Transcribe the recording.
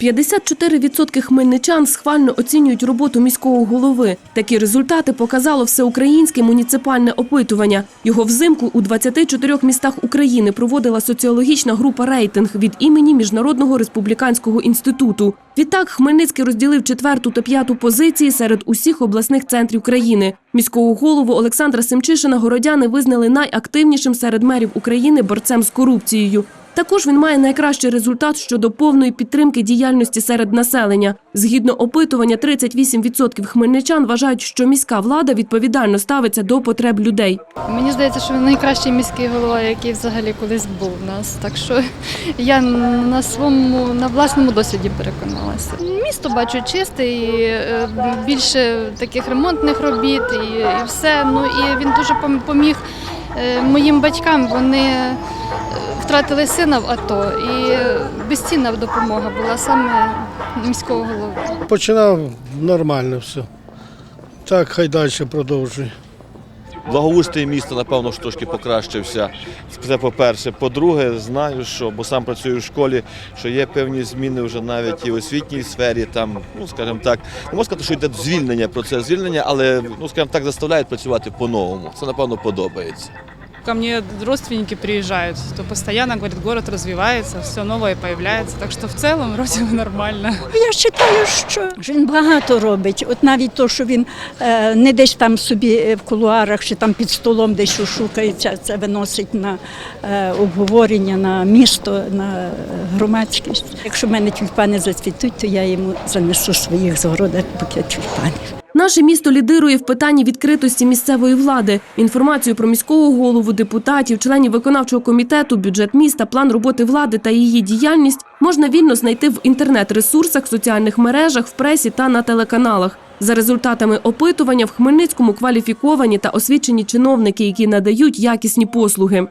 54% хмельничан схвально оцінюють роботу міського голови. Такі результати показало всеукраїнське муніципальне опитування. Його взимку у 24 містах України проводила соціологічна група рейтинг від імені Міжнародного республіканського інституту. Відтак Хмельницький розділив четверту та п'яту позиції серед усіх обласних центрів країни. Міського голову Олександра Семчишина городяни визнали найактивнішим серед мерів України борцем з корупцією. Також він має найкращий результат щодо повної підтримки діяльності серед населення. Згідно опитування, 38% хмельничан вважають, що міська влада відповідально ставиться до потреб людей. Мені здається, що він найкращий міський голова, який взагалі колись був у нас. Так що я на своєму на власному досвіді переконалася. Місто бачу чисте і е, більше таких ремонтних робіт, і, і все. Ну і він дуже поміг е, моїм батькам. Вони втратили сина в АТО, і безцінна допомога була саме міського голови. Починав нормально все. Так, хай далі продовжує. Благоустрій міста, напевно, ж трошки покращився. Це по-перше. По-друге, знаю, що, бо сам працюю в школі, що є певні зміни вже навіть і в освітній сфері, там, ну, скажімо так, не можна сказати, що йде звільнення, процес звільнення, але, ну, скажімо так, заставляють працювати по-новому. Це, напевно, подобається. Ко мне родственники приезжают, то постоянно говорят, город развивается, все новое появляется. Так что в целом вроде бы нормально. Я вважаю, що він багато робить. От навіть то, що він е, не десь там собі е, в кулуарах чи там під столом десь що шукається, це виносить на е, обговорення на місто, на громадськість. Якщо в мене тюльпани зацвітуть, то я йому занесу своїх з города букет тюльпанів. Наше місто лідирує в питанні відкритості місцевої влади. Інформацію про міського голову, депутатів, членів виконавчого комітету, бюджет міста, план роботи влади та її діяльність можна вільно знайти в інтернет-ресурсах, соціальних мережах, в пресі та на телеканалах. За результатами опитування в Хмельницькому кваліфіковані та освічені чиновники, які надають якісні послуги.